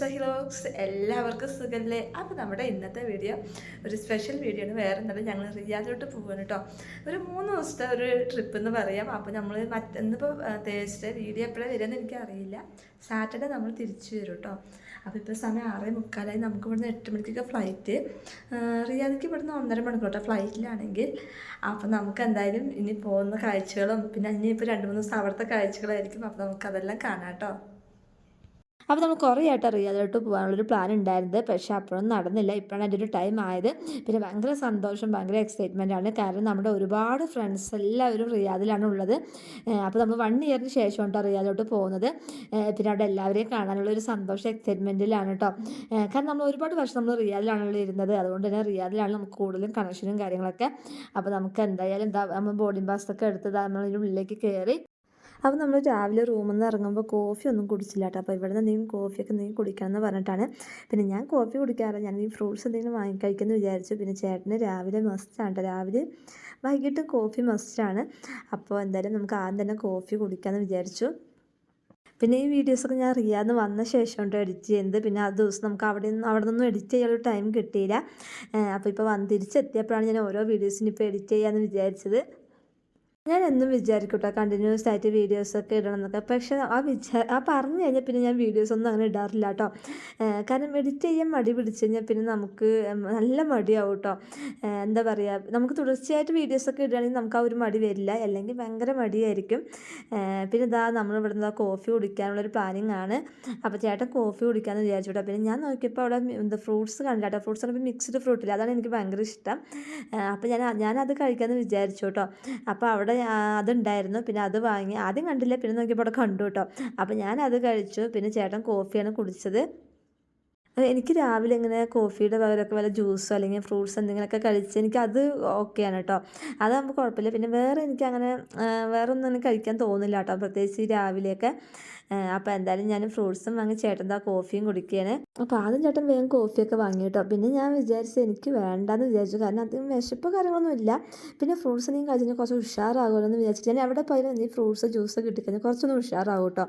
Back to superstar ഹിലോക്സ് എല്ലാവർക്കും സുഖല്ലേ? അപ്പോൾ നമ്മുടെ ഇന്നത്തെ വീഡിയോ ഒരു സ്പെഷ്യൽ വീഡിയോ ആണ്. വേറെ എന്തായാലും ഞങ്ങൾ റിയാദിലോട്ട് പോവാണ് കേട്ടോ ഒരു മൂന്ന് ദിവസത്തെ ഒരു ട്രിപ്പ് എന്ന് പറയാം. അപ്പോൾ നമ്മൾ മറ്റന്നിപ്പോൾ തേഴ്സ്ഡേ വീഡിയോ എപ്പോഴാണ് വരികയെന്ന് എനിക്കറിയില്ല സാറ്റർഡേ നമ്മൾ തിരിച്ചു വരും കേട്ടോ അപ്പോൾ ഇപ്പോൾ സമയം ആറേ മുക്കാലായി. നമുക്ക് ഇവിടുന്ന് എട്ട് മണിക്കൊക്കെ ഫ്ലൈറ്റ് റിയാദിക്ക് ഇവിടുന്ന് ഒന്നര മണിക്കൂർ കേട്ടോ ഫ്ലൈറ്റിലാണെങ്കിൽ അപ്പോൾ നമുക്ക് എന്തായാലും ഇനി പോകുന്ന കാഴ്ചകളും പിന്നെ ഇനിയിപ്പോൾ രണ്ട് മൂന്ന് ദിവസം അവിടുത്തെ കാഴ്ചകളായിരിക്കും. അപ്പോൾ നമുക്കതെല്ലാം കാണാം കേട്ടോ അപ്പോൾ നമ്മൾ കുറേ ആയിട്ട് അറിയാതായിട്ട് പോകാനുള്ളൊരു പ്ലാൻ ഉണ്ടായിരുന്നത്. പക്ഷേ അപ്പോഴൊന്നും നടന്നില്ല. ഇപ്പോഴാണ് അതിന്റെ ഒരു ടൈം ആയത്. പിന്നെ ഭയങ്കര സന്തോഷം ഭയങ്കര എക്സൈറ്റ്മെന്റ് ആണ്. കാരണം നമ്മുടെ ഒരുപാട് ഫ്രണ്ട്സ് എല്ലാവരും റിയാദിലാണ് ഉള്ളത്. അപ്പോൾ നമ്മൾ വൺ ഇയറിന് ശേഷം കേട്ടോ റിയാദിലോട്ട് പോകുന്നത്. പിന്നെ അവിടെ എല്ലാവരെയും കാണാനുള്ള ഒരു സന്തോഷം എക്സൈറ്റ്മെന്റിലാണ് കേട്ടോ കാരണം നമ്മൾ ഒരുപാട് വർഷം നമ്മൾ റിയാദിലാണല്ലോ ഇരുന്നത്. അതുകൊണ്ട് തന്നെ റിയാദിലാണ് നമുക്ക് കൂടുതലും കണക്ഷനും കാര്യങ്ങളൊക്കെ. അപ്പോൾ നമുക്ക് എന്തായാലും എന്താ നമ്മൾ ബോർഡിംഗ് പാസ്സൊക്കെ എടുത്ത് എടുത്തത് ഇതിന്റെ ഉള്ളിലേക്ക് കയറി അപ്പോൾ നമ്മൾ രാവിലെ റൂമിൽ നിന്ന് ഇറങ്ങുമ്പോൾ കോഫി ഒന്നും കുടിച്ചില്ല കേട്ടോ അപ്പോൾ ഇവിടെ നിന്ന് എന്തെങ്കിലും കോഫിയൊക്കെ എന്തെങ്കിലും കുടിക്കണം എന്ന് പറഞ്ഞിട്ടാണ്. പിന്നെ ഞാൻ കോഫി കുടിക്കാറില്ല. ഞാൻ ഈ ഫ്രൂട്ട്സ് എന്തെങ്കിലും വാങ്ങി കഴിക്കുമെന്ന് വിചാരിച്ചു. പിന്നെ ചേട്ടന് രാവിലെ മസ്റ്റാണ് കേട്ടോ രാവിലെ വൈകിട്ട് കോഫി മസ്റ്റാണ് അപ്പോൾ എന്തായാലും നമുക്ക് ആദ്യം തന്നെ കോഫി കുടിക്കാമെന്ന് വിചാരിച്ചു. പിന്നെ ഈ വീഡിയോസൊക്കെ ഞാൻ റിയാന്ന് വന്ന ശേഷം കേട്ടോ എഡിറ്റ് ചെയ്യുന്നത്. പിന്നെ ആ ദിവസം നമുക്ക് അവിടെ നിന്ന് അവിടെ നിന്നും എഡിറ്റ് ചെയ്യാനുള്ള ടൈം കിട്ടിയില്ല. അപ്പോൾ ഇപ്പോൾ വന്ന് തിരിച്ചെത്തിയപ്പോഴാണ് ഞാൻ ഓരോ വീഡിയോസിനും ഇപ്പോൾ എഡിറ്റ് ചെയ്യാമെന്ന് വിചാരിച്ചത്. ഞാൻ എന്നും വിചാരിക്കട്ടെ കണ്ടിന്യൂസ് ആയിട്ട് വീഡിയോസൊക്കെ ഇടണം എന്നൊക്കെ പക്ഷേ ആ വിചാ ആ പറഞ്ഞു കഴിഞ്ഞാൽ പിന്നെ ഞാൻ വീഡിയോസ് ഒന്നും അങ്ങനെ ഇടാറില്ല കേട്ടോ കാരണം എഡിറ്റ് ചെയ്യാൻ മടി പിടിച്ചു കഴിഞ്ഞാൽ പിന്നെ നമുക്ക് നല്ല മടിയാവും കേട്ടോ എന്താ പറയുക നമുക്ക് തുടർച്ചയായിട്ട് വീഡിയോസൊക്കെ ഇടുകയാണെങ്കിൽ നമുക്ക് ആ ഒരു മടി വരില്ല. അല്ലെങ്കിൽ ഭയങ്കര മടിയായിരിക്കും. പിന്നെ ഇതാ നമ്മൾ ഇവിടെ നിന്ന് കോഫി കുടിക്കാനുള്ളൊരു പ്ലാനിങ് ആണ്. അപ്പോൾ ചേട്ടൻ കോഫി കുടിക്കാമെന്ന് വിചാരിച്ചു കേട്ടോ പിന്നെ ഞാൻ നോക്കിയപ്പോൾ അവിടെ എന്താ ഫ്രൂട്ട്സ് കണ്ടില്ല കേട്ടോ ഫ്രൂട്ട്സ് പറയുമ്പോൾ മിക്സ്ഡ് ഫ്രൂട്ടില്ല അതാണ് എനിക്ക് ഭയങ്കര ഇഷ്ടം. അപ്പോൾ ഞാൻ ഞാനത് കഴിക്കാമെന്ന് വിചാരിച്ചു കേട്ടോ അപ്പോൾ അവിടെ അതുണ്ടായിരുന്നു. പിന്നെ അത് വാങ്ങി ആദ്യം കണ്ടില്ല. പിന്നെ നോക്കിയപ്പോൾ അവിടെ കണ്ടു കേട്ടോ അപ്പോൾ ഞാൻ അത് കഴിച്ചു. പിന്നെ ചേട്ടൻ കോഫിയാണ് കുടിച്ചത്. എനിക്ക് രാവിലെ ഇങ്ങനെ കോഫിയുടെ പകരമൊക്കെ വല്ല ജ്യൂസോ അല്ലെങ്കിൽ ഫ്രൂട്ട്സ് എന്തെങ്കിലുമൊക്കെ കഴിച്ച് എനിക്ക് അത് ഓക്കെയാണ് കേട്ടോ അതാകുമ്പോൾ കുഴപ്പമില്ല. പിന്നെ വേറെ എനിക്ക് അങ്ങനെ വേറെ ഒന്നും കഴിക്കാൻ തോന്നില്ല കേട്ടോ പ്രത്യേകിച്ച് രാവിലെയൊക്കെ. അപ്പോൾ എന്തായാലും ഞാൻ ഫ്രൂട്ട്സും വാങ്ങി ചേട്ടൻ ആ കോഫിയും കുടിക്കുകയാണ്. അപ്പോൾ ആദ്യം ചേട്ടൻ വേഗം കോഫിയൊക്കെ വാങ്ങി കേട്ടോ. പിന്നെ ഞാൻ വിചാരിച്ചു എനിക്ക് വേണ്ടാന്ന് വിചാരിച്ചു. കാരണം അധികം വിശപ്പ് കാര്യങ്ങളൊന്നും ഇല്ല. പിന്നെ ഫ്രൂട്ട്സ് നീ കഴിച്ചാൽ കുറച്ച് ഉഷാറാകുമല്ലോ എന്ന് വിചാരിച്ചിട്ട് ഞാൻ എവിടെ പോയാലും നീ ഫ്രൂട്ട്സ് ജ്യൂസ് കിട്ടിക്കഴിഞ്ഞാൽ കുറച്ചൊന്നും ഉഷാറാകും കേട്ടോ.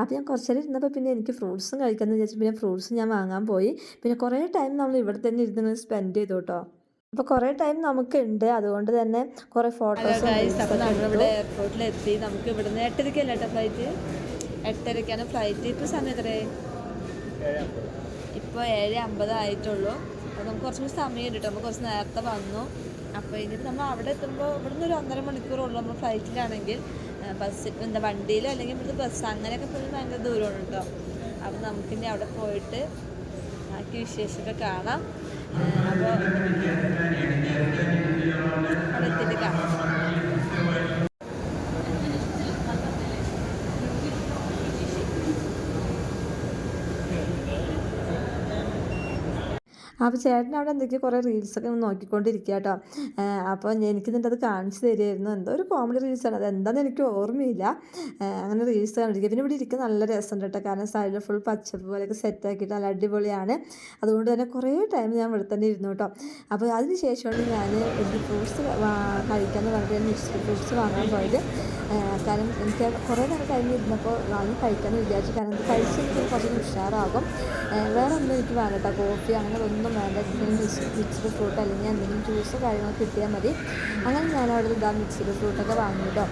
അപ്പോൾ ഞാൻ കുറച്ചേരം ഇരുന്നപ്പോൾ പിന്നെ എനിക്ക് ഫ്രൂട്ട്സും കഴിക്കാമെന്ന് വിചാരിച്ചു പിന്നെ ഫ്രൂട്ട്സ് ഞാൻ വാങ്ങാൻ പോയി. പിന്നെ കുറേ ടൈം നമ്മൾ ഇവിടെ തന്നെ ഇരുന്ന് സ്പെൻഡ് ചെയ്തു കേട്ടോ. അപ്പോൾ കുറേ ടൈം നമുക്കുണ്ട്. അതുകൊണ്ട് തന്നെ കുറേ ഫോട്ടോസ് അപ്പോൾ നമ്മളിവിടെ എയർപോർട്ടിലെത്തി നമുക്ക് ഇവിടുന്ന് എട്ടരയ്ക്കല്ല കേട്ടോ ഫ്ലൈറ്റ് എട്ടരയ്ക്കാണ് ഫ്ലൈറ്റ് ഇപ്പോൾ സമയം എത്രേ ഇപ്പോൾ ഏഴ് അമ്പത് ആയിട്ടുള്ളൂ. അപ്പോൾ നമുക്ക് കുറച്ചും കൂടി സമയം കേട്ടോ നമ്മൾ കുറച്ച് നേരത്തെ വന്നു. അപ്പോൾ ഇനി നമ്മൾ അവിടെ എത്തുമ്പോൾ ഇവിടെ നിന്ന് ഒരു ഒന്നര മണിക്കൂറുള്ളൂ നമ്മൾ ഫ്ലൈറ്റിലാണെങ്കിൽ ബസ് എന്താ വണ്ടിയിലോ അല്ലെങ്കിൽ ഇവിടുത്തെ ബസ് അങ്ങനെയൊക്കെ പോയി ഭയങ്കര ദൂരമാണ് കേട്ടോ അപ്പോൾ നമുക്കിനി അവിടെ പോയിട്ട് ബാക്കി വിശേഷമൊക്കെ കാണാം. അപ്പോൾ അവിടെ എത്തിയിട്ട് കാണാം. അപ്പോൾ ചേട്ടൻ അവിടെ എന്തൊക്കെയോ കുറേ റീൽസൊക്കെ നോക്കിക്കൊണ്ടിരിക്കുക കേട്ടോ അപ്പോൾ എനിക്ക് എന്നിട്ട് അത് കാണിച്ചു തരുമായിരുന്നു എന്തോ ഒരു കോമഡി റീൽസാണ് അത് എന്താണെന്ന് എനിക്ക് ഓർമ്മയില്ല. അങ്ങനെ റീൽസ് കണ്ടിരിക്കുക പിന്നെ ഇവിടെ ഇരിക്കുക നല്ല രസമുണ്ട് കേട്ടോ കാരണം സൈഡിൽ ഫുൾ പച്ചപ്പ് പോലെയൊക്കെ സെറ്റ് ആക്കിയിട്ട് നല്ല അടിപൊളിയാണ്. അതുകൊണ്ട് തന്നെ കുറേ ടൈം ഞാൻ ഇവിടെ തന്നെ ഇരുന്നു കേട്ടോ അപ്പോൾ അതിന് ശേഷമാണ് ഞാൻ എനിക്ക് ഫ്രൂട്ട്സ് കഴിക്കാമെന്ന് പറഞ്ഞിട്ട് മിക്സ്ഡ് ഫ്രൂട്ട്സ് വാങ്ങാൻ പോയത്. കാരണം എനിക്ക് കുറേ നേരം കഴിഞ്ഞിരുന്നപ്പോൾ വാങ്ങി കഴിക്കാമെന്ന് വിചാരിച്ചു. കാരണം ഇത് കഴിച്ച് എനിക്ക് കുറച്ച് ഉഷാറാകും. വേറെ ഒന്നും എനിക്ക് വേണ്ട കേട്ടോ കോഫി അങ്ങനെ ഒന്നും വേണ്ട എന്തെങ്കിലും മിക്സ് മിക്സ്ഡ് ഫ്രൂട്ട് അല്ലെങ്കിൽ എന്തെങ്കിലും ജ്യൂസോ കാര്യങ്ങളോ കിട്ടിയാൽ മതി. അങ്ങനെ ഞാൻ അവിടെ ഇതാ മിക്സ്ഡ് ഫ്രൂട്ടൊക്കെ വാങ്ങി കേട്ടോ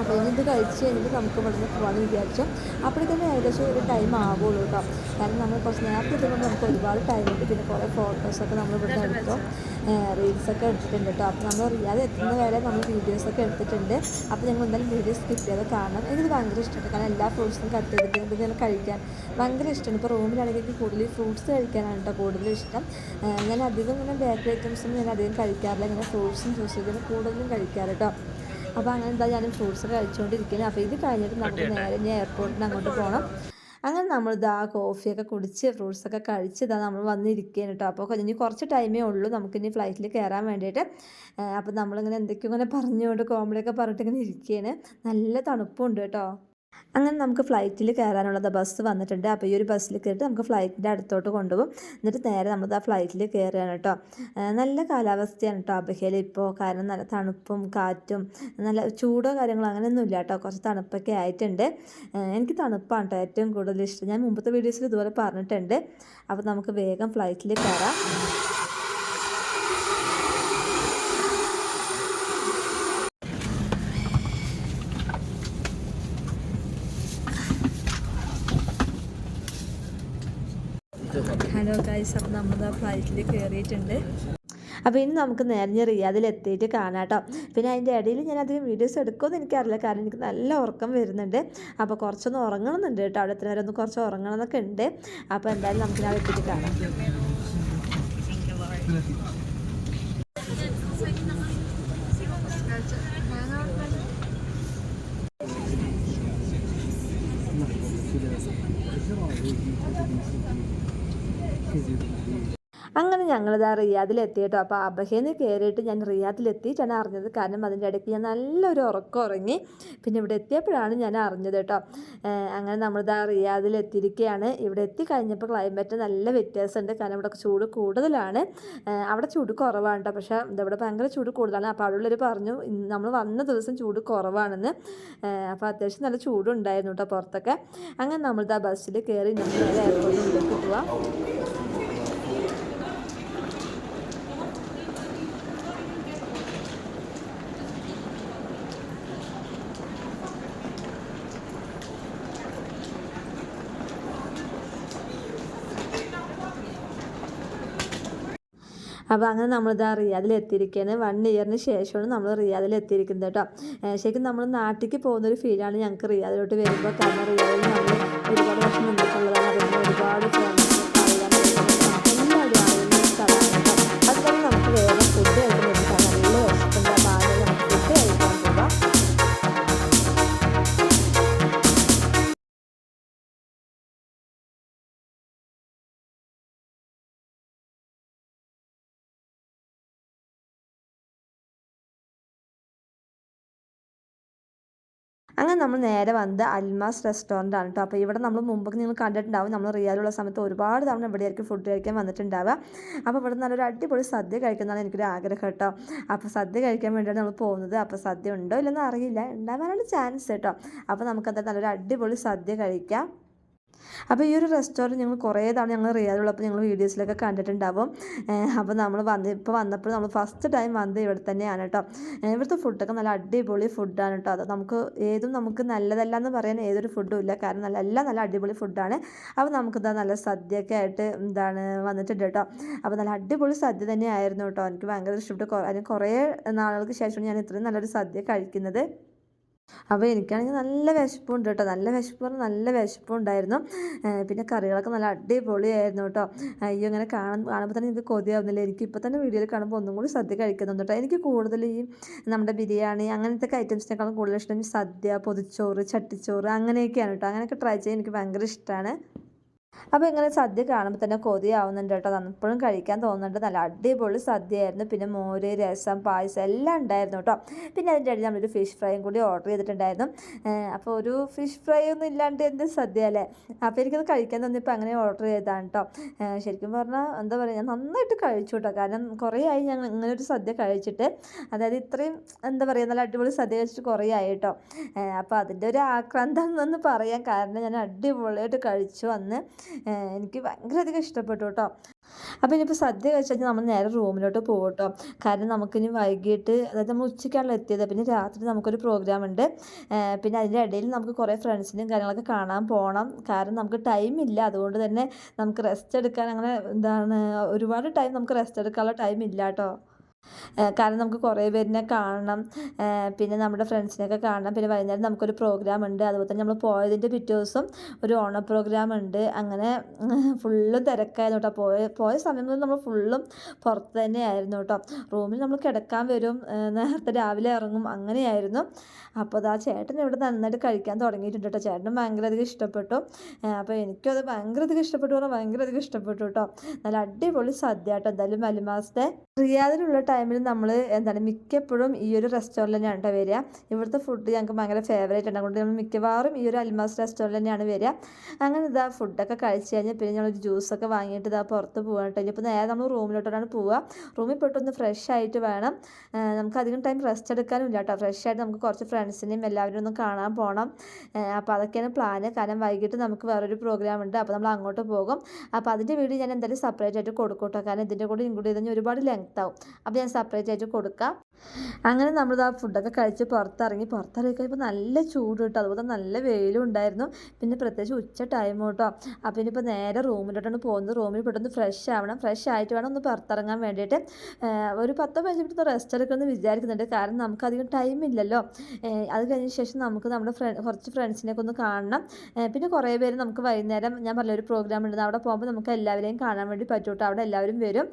അപ്പോൾ ഇനി ഇത് കഴിച്ച് കഴിഞ്ഞിട്ട് നമുക്ക് ഇവിടുന്ന് പോകാമെന്ന് വിചാരിച്ചു. അപ്പോഴത്തേക്കും ഏകദേശം ഒരു ടൈം ആവുള്ളൂ കേട്ടോ കാരണം നമ്മൾ കുറച്ച് നേരത്തെ എത്തുമ്പോൾ നമുക്ക് ഒരുപാട് ടൈം ഉണ്ട്. പിന്നെ കുറേ ഫോട്ടോസൊക്കെ നമ്മൾ ഇവിടുന്ന് എടുത്തു. റീൽസൊക്കെ എടുത്തിട്ടുണ്ട് കേട്ടോ അപ്പോൾ നമ്മൾ റിയാതെ എത്തുന്ന വരെ നമ്മൾ വീഡിയോസൊക്കെ എടുത്തിട്ടുണ്ട്. അപ്പോൾ ഞങ്ങൾ എന്തായാലും വീഡിയോസ് സ്കിപ്പ് ചെയ്ത് കാണണം. എനിക്കിത് ഭയങ്കര ഇഷ്ടമാണ് കാരണം എല്ലാ ഫ്രൂട്ട്സും കട്ട് ചെയ്തിട്ട് ഇതിങ്ങനെ കഴിക്കാൻ ഭയങ്കര ഇഷ്ടമാണ്. ഇപ്പോൾ റൂമിലാണെങ്കിൽ എനിക്ക് കൂടുതൽ ഫ്രൂട്ട്സ് കഴിക്കാനാണ് കേട്ടോ കൂടുതൽ ഇഷ്ടം. ഞാൻ അധികം ഇങ്ങനെ ബേക്കറി ഐറ്റംസൊന്നും ഞാൻ അധികം കഴിക്കാറില്ല. ഇങ്ങനെ ഫ്രൂട്ട്സും ജ്യൂസുകളും കൂടുതലും കഴിക്കാറ് കേട്ടോ അപ്പോൾ അങ്ങനെ എന്താ ഞാൻ ഫ്രൂട്ട്സ് കഴിച്ചുകൊണ്ടിരിക്കുന്നത് അപ്പോൾ ഇത് കഴിഞ്ഞിട്ട് നമുക്ക് നേരെ ഞാൻ എയർപോർട്ടിന് അങ്ങോട്ട് പോകണം അങ്ങനെ നമ്മൾ ഇതാ കോഫിയൊക്കെ കുടിച്ച് ഫ്രൂട്ട്സൊക്കെ കഴിച്ച് ഇതാ നമ്മൾ വന്നിരിക്കുകയാണ് കേട്ടോ അപ്പോൾ ഇനി കുറച്ച് ടൈമേ ഉള്ളൂ നമുക്ക് ഇനി ഫ്ലൈറ്റിൽ കയറാൻ വേണ്ടിയിട്ട് അപ്പോൾ നമ്മളിങ്ങനെ എന്തൊക്കെയോ ഇങ്ങനെ പറഞ്ഞുകൊണ്ട് കോമഡിയൊക്കെ പറഞ്ഞിട്ട് ഇങ്ങനെ ഇരിക്കുകയാണ് നല്ല തണുപ്പുണ്ട് കേട്ടോ അങ്ങനെ നമുക്ക് ഫ്ലൈറ്റിൽ കയറാനുള്ളത് ബസ് വന്നിട്ടുണ്ട്. അപ്പോൾ ഈ ഒരു ബസ്സിൽ കയറിയിട്ട് നമുക്ക് ഫ്ലൈറ്റിന്റെ അടുത്തോട്ട് കൊണ്ടുപോകും. എന്നിട്ട് നേരെ നമ്മൾ ആ ഫ്ലൈറ്റിൽ കയറുകയാണ് കേട്ടോ നല്ല കാലാവസ്ഥയാണ് കേട്ടോ അബഹയിൽ ഇപ്പോൾ കാരണം നല്ല തണുപ്പും കാറ്റും നല്ല ചൂടോ കാര്യങ്ങളോ അങ്ങനെയൊന്നും ഇല്ല കേട്ടോ കുറച്ച് തണുപ്പൊക്കെ ആയിട്ടുണ്ട്. എനിക്ക് തണുപ്പാണ് കേട്ടോ ഏറ്റവും കൂടുതൽ ഇഷ്ടം. ഞാൻ മുമ്പത്തെ വീഡിയോസിൽ ഇതുപോലെ പറഞ്ഞിട്ടുണ്ട്. അപ്പോൾ നമുക്ക് വേഗം ഫ്ലൈറ്റിൽ കയറാം ഹലോ ഗൈസ് അപ്പം നമ്മൾ ആ ഫ്ലൈറ്റിൽ കയറിയിട്ടുണ്ട് അപ്പോൾ ഇനി നമുക്ക് നേരെ റിയാദിൽ എത്തിയിട്ട് കാണാം കേട്ടോ പിന്നെ അതിന്റെ ഇടയിൽ ഞാൻ അധികം വീഡിയോസ് എടുക്കുമെന്ന് എനിക്കറിയില്ല. കാരണം എനിക്ക് നല്ല ഉറക്കം വരുന്നുണ്ട്. അപ്പോൾ കുറച്ചൊന്ന് ഉറങ്ങണമെന്നുണ്ട് കേട്ടോ. അവിടെ എത്ര ഒന്ന് കുറച്ച് ഉറങ്ങണമെന്നൊക്കെ ഉണ്ട്. അപ്പോൾ എന്തായാലും നമുക്ക് ഞാൻ എത്തിയിട്ട് കാണാം. അങ്ങനെ ഞങ്ങളിതാ റിയാദിലെത്തി കേട്ടോ അപ്പോൾ അബഹേന്ന് കയറിയിട്ട് ഞാൻ റിയാദിലെത്തിയിട്ടാണ് അറിഞ്ഞത്. കാരണം അതിന്റെ ഇടയ്ക്ക് ഞാൻ നല്ലൊരു ഉറക്കം ഉറങ്ങി പിന്നെ ഇവിടെ എത്തിയപ്പോഴാണ് ഞാൻ അറിഞ്ഞത് കേട്ടോ. അങ്ങനെ നമ്മളിതാ റിയാദിലെത്തിയിരിക്കുകയാണ്. ഇവിടെ എത്തി കഴിഞ്ഞപ്പോൾ ക്ലൈമറ്റ് നല്ല വ്യത്യാസമുണ്ട്. കാരണം ഇവിടെ ചൂട് കൂടുതലാണ്. അവിടെ ചൂട് കുറവാണ് കേട്ടോ. പക്ഷേ ഇവിടെ ഭയങ്കര ചൂട് കൂടുതലാണ്. അപ്പോൾ അവിടെയുള്ളവർ പറഞ്ഞു നമ്മൾ വന്ന ദിവസം ചൂട് കുറവാണെന്ന്. അപ്പോൾ അത്യാവശ്യം നല്ല ചൂടുണ്ടായിരുന്നു കേട്ടോ പുറത്തൊക്കെ. അങ്ങനെ നമ്മളിതാ ബസ്സിൽ കയറി നമ്മൾ നേരെ പോവാം അപ്പോൾ അങ്ങനെ നമ്മളിതാ റിയാദിൽ എത്തിയിരിക്കുകയാണ് വൺ ഇയറിന് ശേഷമാണ് നമ്മൾ റിയാദിൽ എത്തിയിരിക്കുന്നത് കേട്ടോ ശരിക്കും നമ്മൾ നാട്ടിലേക്ക് പോകുന്നൊരു ഫീലാണ് ഞങ്ങൾക്ക് റിയാദിലോട്ട് വരുമ്പോൾ കാരണം റിയാദിൽ നമ്മൾ ഒരുപാട് വർഷം നിന്നിട്ടുള്ളതാണ് അറിയുന്നത് ഒരുപാട് അങ്ങനെ നമ്മൾ നേരെ വന്നത് അൽമാസ് റെസ്റ്റോറന്റ് ആണ് കേട്ടോ അപ്പോൾ ഇവിടെ നമ്മൾ മുമ്പൊക്കെ നിങ്ങൾ കണ്ടിട്ടുണ്ടാവും നമ്മൾ റിയാലുള്ള സമയത്ത് ഒരുപാട് തവണ ഇവിടെയായിരിക്കും ഫുഡ് കഴിക്കാൻ വന്നിട്ടുണ്ടാവുക. അപ്പോൾ ഇവിടെ നല്ലൊരു അടിപൊളി സദ്യ കഴിക്കുന്നതാണ് എനിക്കൊരു ആഗ്രഹം കേട്ടോ അപ്പോൾ സദ്യ കഴിക്കാൻ വേണ്ടിയാണ് നമ്മൾ പോകുന്നത്. അപ്പോൾ സദ്യ ഉണ്ടോ ഇല്ലെന്ന് അറിയില്ല. ഉണ്ടാവാനാണ് ചാൻസ് കേട്ടോ അപ്പോൾ നമുക്കത് നല്ലൊരു അടിപൊളി സദ്യ കഴിക്കാം. അപ്പോൾ ഈ ഒരു റെസ്റ്റോറന്റ് ഞങ്ങൾ കുറേ തവണ ഞങ്ങൾ റിയാദുള്ളപ്പോൾ ഞങ്ങൾ വീഡിയോസിലൊക്കെ കണ്ടിട്ടുണ്ടാവും. അപ്പോൾ നമ്മൾ വന്ന് ഇപ്പോൾ വന്നപ്പോൾ നമ്മൾ ഫസ്റ്റ് ടൈം വന്നത് ഇവിടെ തന്നെയാണ് കേട്ടോ. ഇവിടുത്തെ ഫുഡൊക്കെ നല്ല അടിപൊളി ഫുഡാണ് കേട്ടോ. അത് നമുക്ക് ഏതും നമുക്ക് നല്ലതല്ല എന്ന് പറയാൻ ഏതൊരു ഫുഡും ഇല്ല. കാരണം നല്ല എല്ലാം നല്ല അടിപൊളി ഫുഡാണ് അപ്പോൾ നമുക്കിതാ നല്ല സദ്യയൊക്കെ ആയിട്ട് എന്താണ് വന്നിട്ടുണ്ട് കേട്ടോ. അപ്പോൾ നല്ല അടിപൊളി സദ്യ തന്നെയായിരുന്നു കേട്ടോ. എനിക്ക് ഭയങ്കര ഇഷ്ടപ്പെട്ടു. അതിന് കുറേ നാളുകൾക്ക് ശേഷമാണ് ഞാൻ ഇത്രയും നല്ലൊരു സദ്യ കഴിക്കുന്നത്. അപ്പോൾ എനിക്കാണെങ്കിൽ നല്ല വിശപ്പുണ്ട് കേട്ടോ. നല്ല വിശപ്പ് പറഞ്ഞാൽ നല്ല വിശപ്പുണ്ടായിരുന്നു. പിന്നെ കറികളൊക്കെ നല്ല അടിപൊളിയായിരുന്നു കേട്ടോ. അയ്യോ ഇങ്ങനെ കാണാൻ കാണുമ്പോൾ തന്നെ എനിക്ക് കൊതിയാവുന്നില്ല. എനിക്ക് ഇപ്പോൾ തന്നെ വീഡിയോയിൽ കാണുമ്പോൾ ഒന്നും കൂടി സദ്യ കഴിക്കുന്നുണ്ട് കേട്ടോ. എനിക്ക് കൂടുതൽ ഈ നമ്മുടെ ബിരിയാണി അങ്ങനത്തെ ഐറ്റംസിനേക്കാളും കൂടുതൽ ഇഷ്ടം സദ്യ പൊതിച്ചോറ് ചട്ടിച്ചോറ് അങ്ങനെയൊക്കെയാണ് കേട്ടോ. അങ്ങനെയൊക്കെ ട്രൈ ചെയ്യാൻ എനിക്ക് ഭയങ്കര ഇഷ്ടമാണ്. അപ്പോൾ ഇങ്ങനെ സദ്യ കാണുമ്പോൾ തന്നെ കൊതിയാവുന്നുണ്ട് കേട്ടോ. ഇപ്പോഴും കഴിക്കാൻ തോന്നുന്നുണ്ട്. നല്ല അടിപൊളി സദ്യയായിരുന്നു. പിന്നെ മോര് രസം പായസം എല്ലാം ഉണ്ടായിരുന്നു കേട്ടോ. പിന്നെ അതിന്റെ ഇടയിൽ നമ്മളൊരു ഫിഷ് ഫ്രൈയും കൂടി ഓർഡർ ചെയ്തിട്ടുണ്ടായിരുന്നു. അപ്പോൾ ഒരു ഫിഷ് ഫ്രൈ ഒന്നും ഇല്ലാണ്ട് എന്ത് സദ്യ അല്ലേ? അപ്പോൾ എനിക്കത് കഴിക്കാൻ തോന്നിയപ്പോൾ അങ്ങനെ ഓർഡർ ചെയ്താണ് കേട്ടോ. ശരിക്കും പറഞ്ഞാൽ എന്താ പറയുക ഞാൻ നന്നായിട്ട് കഴിച്ചു കേട്ടോ. കാരണം കുറേ ആയി ഞങ്ങൾ ഇങ്ങനെ ഒരു സദ്യ കഴിച്ചിട്ട്. അതായത് ഇത്രയും എന്താ പറയുക നല്ല അടിപൊളി സദ്യ കഴിച്ചിട്ട് കുറേ ആയി കേട്ടോ. അപ്പോൾ അതിന്റെ ഒരു ആക്രാന്തം എന്നൊന്ന് പറയാം കാരണം ഞാൻ അടിപൊളിയായിട്ട് കഴിച്ചു അന്ന്. എനിക്ക് ഭയങ്കരധികം ഇഷ്ടപ്പെട്ടു കേട്ടോ. അപ്പോൾ ഇനിയിപ്പോൾ സദ്യ കഴിച്ചാൽ നമ്മൾ നേരെ റൂമിലോട്ട് പോകും കേട്ടോ. കാരണം നമുക്കിനി വൈകിട്ട് അതായത് നമ്മൾ ഉച്ചയ്ക്കാണല്ലോ എത്തിയത് പിന്നെ രാത്രി നമുക്കൊരു പ്രോഗ്രാം ഉണ്ട്. പിന്നെ അതിന്റെ ഇടയിൽ നമുക്ക് കുറേ ഫ്രണ്ട്സിനും കാര്യങ്ങളൊക്കെ കാണാൻ പോകണം കാരണം നമുക്ക് ടൈം ഇല്ല. അതുകൊണ്ട് തന്നെ നമുക്ക് റെസ്റ്റ് എടുക്കാൻ അങ്ങനെ എന്താണ് ഒരുപാട് ടൈം നമുക്ക് റെസ്റ്റ് എടുക്കാനുള്ള ടൈം ഇല്ല കേട്ടോ. കാരണം നമുക്ക് കുറേ പേരിനെ കാണണം. പിന്നെ നമ്മുടെ ഫ്രണ്ട്സിനെയൊക്കെ കാണണം. പിന്നെ വൈകുന്നേരം നമുക്കൊരു പ്രോഗ്രാം ഉണ്ട്. അതുപോലെ തന്നെ നമ്മൾ പോയതിന്റെ പിറ്റേ ദിവസം ഒരു ഓണ പ്രോഗ്രാം ഉണ്ട്. അങ്ങനെ ഫുള്ളും തിരക്കായിരുന്നു കേട്ടോ. പോയ പോയ സമയം മുതൽ നമ്മൾ ഫുള്ളും പുറത്ത് തന്നെയായിരുന്നു കേട്ടോ. റൂമിൽ നമ്മൾ കിടക്കാൻ വരും. നേരത്തെ രാവിലെ ഇറങ്ങും. അങ്ങനെയായിരുന്നു. അപ്പോൾ ആ ചേട്ടൻ ഇവിടെ നന്നായിട്ട് കഴിക്കാൻ തുടങ്ങിയിട്ടുണ്ട് കേട്ടോ. ചേട്ടനും ഭയങ്കര അധികം ഇഷ്ടപ്പെട്ടു അപ്പോൾ എനിക്കും അത് ഭയങ്കര അധികം ഇഷ്ടപ്പെട്ടു പറഞ്ഞാൽ ഭയങ്കര അധികം ഇഷ്ടപ്പെട്ടു കേട്ടോ. നല്ല അടിപൊളി സദ്യ കേട്ടോ. എന്തായാലും വലിമാസത്തെ റിയാദിലുള്ള ടൈമിൽ നമ്മൾ എന്താണ് മിക്കപ്പോഴും ഈ ഒരു റെസ്റ്റോറന്റ് തന്നെയാണ് കേട്ടോ വരിക. ഇവിടുത്തെ ഫുഡ് ഞങ്ങൾക്ക് ഭയങ്കര ഫേവറേറ്റ് ആണ്. അതുകൊണ്ട് നമ്മൾ മിക്കവാറും ഈ ഒരു അൽമാസ് റെസ്റ്റോറന്റ് തന്നെയാണ് വരിക. അങ്ങനെ ഇതാ ഫുഡൊക്കെ കഴിച്ച് കഴിഞ്ഞാൽ പിന്നെ ഞങ്ങളൊരു ജ്യൂസൊക്കെ വാങ്ങിയിട്ട് ഇതാ പുറത്ത് പോകാൻ കേട്ടോ. ഇനിയിപ്പോൾ നേരെ നമ്മൾ റൂമിലോട്ടാണ് പോവുക. റൂമിൽ പെട്ടൊന്ന് ഫ്രഷ് ആയിട്ട് വേണം. നമുക്ക് അധികം ടൈം റെസ്റ്റ് എടുക്കാനും ഇല്ല കേട്ടോ. ഫ്രഷ് ആയിട്ട് നമുക്ക് കുറച്ച് ഫ്രണ്ട്സിനെയും എല്ലാവരും ഒന്ന് കാണാൻ പോകണം അപ്പോൾ അതൊക്കെയാണ് പ്ലാന് കാരണം വൈകിട്ട് നമുക്ക് വേറൊരു പ്രോഗ്രാം ഉണ്ട്. അപ്പോൾ നമ്മൾ അങ്ങോട്ട് പോകും. അപ്പോൾ അതിന്റെ വീഡിയോ ഞാൻ എന്തായാലും സെപ്പറേറ്റ് ആയിട്ട് കൊടുക്കും കാരണം ഇതിന്റെ കൂടെ ഇൻക്ലൂഡ് ചെയ്ത് ഒരുപാട് ലെങ്ത് ആവും അപ്പോൾ ഞാൻ സെപ്പറേറ്റ് ആയിട്ട് കൊടുക്കാം. അങ്ങനെ നമ്മൾ ആ ഫുഡൊക്കെ കഴിച്ച് പുറത്തിറങ്ങി പുറത്തിറങ്ങി കഴിയുമ്പോൾ നല്ല ചൂട് കിട്ടും. അതുപോലെ നല്ല വെയിലും ഉണ്ടായിരുന്നു. പിന്നെ പ്രത്യേകിച്ച് ഉച്ച ടൈം കേട്ടോ അപ്പോൾ ഇനിയിപ്പോൾ നേരെ റൂമിലോട്ടാണ് പോകുന്നത്. റൂമിൽ പെട്ടെന്ന് ഫ്രഷ് ആവണം. ഫ്രഷ് ആയിട്ട് വേണം ഒന്ന് പുറത്തിറങ്ങാൻ വേണ്ടിയിട്ട്. ഒരു പത്തോ പതിനഞ്ച് മിനിറ്റ് റെസ്റ്റ് എടുക്കണമെന്ന് വിചാരിക്കുന്നുണ്ട്. കാരണം നമുക്ക് അധികം ടൈം ഇല്ലല്ലോ അത് കഴിഞ്ഞ ശേഷം നമുക്ക് നമ്മുടെ ഫ്രണ്ട് കുറച്ച് ഫ്രണ്ട്സിനെയൊക്കെ ഒന്ന് കാണണം. പിന്നെ കുറേ പേര് നമുക്ക് വൈകുന്നേരം ഞാൻ പറഞ്ഞ ഒരു പ്രോഗ്രാം ഉണ്ട്. അവിടെ പോകുമ്പോൾ നമുക്ക് എല്ലാവരെയും കാണാൻ വേണ്ടി പറ്റൂട്ടോ? അവിടെ എല്ലാവരും വരും.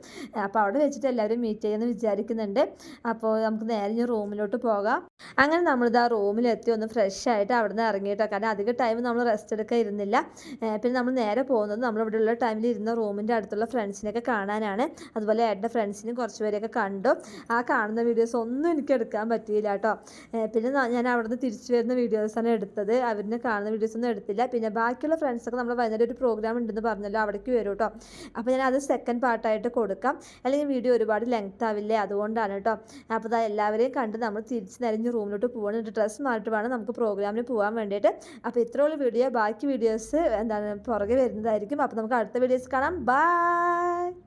അപ്പോൾ അവിടെ വെച്ചിട്ട് എല്ലാവരും മീറ്റ് ചെയ്യുമെന്ന് വിചാരിക്കുന്നുണ്ട്. അപ്പോൾ നമുക്ക് നേരെ ഇനി റൂമിലോട്ട് പോകാം. അങ്ങനെ നമ്മളിത് ആ റൂമിലെത്തി ഒന്ന് ഫ്രഷ് ആയിട്ട് അവിടെ നിന്ന് ഇറങ്ങിയിട്ടോ. കാരണം അധികം ടൈം നമ്മൾ റെസ്റ്റ് എടുക്കാൻ ഇരുന്നില്ല. പിന്നെ നമ്മൾ നേരെ പോകുന്നത് ഉള്ള ടൈമിൽ ഇരുന്ന റൂമിന്റെ അടുത്തുള്ള ഫ്രണ്ട്സിനെയൊക്കെ കാണാനാണ്. അതുപോലെ ഏട്ടന്റെ ഫ്രണ്ട്സിനും കുറച്ച് പേരെയൊക്കെ കണ്ടു. ആ കാണുന്ന വീഡിയോസ് ഒന്നും എനിക്ക് എടുക്കാൻ പറ്റിയില്ല കേട്ടോ. പിന്നെ ഞാൻ അവിടെ നിന്ന് തിരിച്ചു വരുന്ന വീഡിയോസാണ് എടുത്തത്. അവരിനെ കാണുന്ന വീഡിയോസ് ഒന്നും എടുത്തില്ല. പിന്നെ ബാക്കിയുള്ള ഫ്രണ്ട്സൊക്കെ നമ്മൾ വൈകുന്നേരം ഒരു പ്രോഗ്രാം ഉണ്ടെന്ന് പറഞ്ഞല്ലോ അവിടേക്ക് വരും കേട്ടോ അപ്പോൾ ഞാൻ അത് സെക്കൻഡ് പാർട്ടായിട്ട് കൊടുക്കാം. അല്ലെങ്കിൽ വീഡിയോ ഒരുപാട് ലെങ്ത് ആവില്ലേ? അതുകൊണ്ടാണ് കേട്ടോ അപ്പോൾ ദാ എല്ലാവരെയും കണ്ട് നമ്മൾ തിരിച്ച് നിരഞ്ഞ് റൂമിലോട്ട് പോകണം ഡ്രസ്സ് മാറിയിട്ട് വേണം നമുക്ക് പ്രോഗ്രാമിന് പോകാൻ വേണ്ടിയിട്ട്. അപ്പോൾ ഇത്രയുള്ള വീഡിയോ. ബാക്കി വീഡിയോസ് എന്താണ് പുറകെ വരുന്നതായിരിക്കും. അപ്പോൾ നമുക്ക് അടുത്ത വീഡിയോസ് കാണാം. ബൈ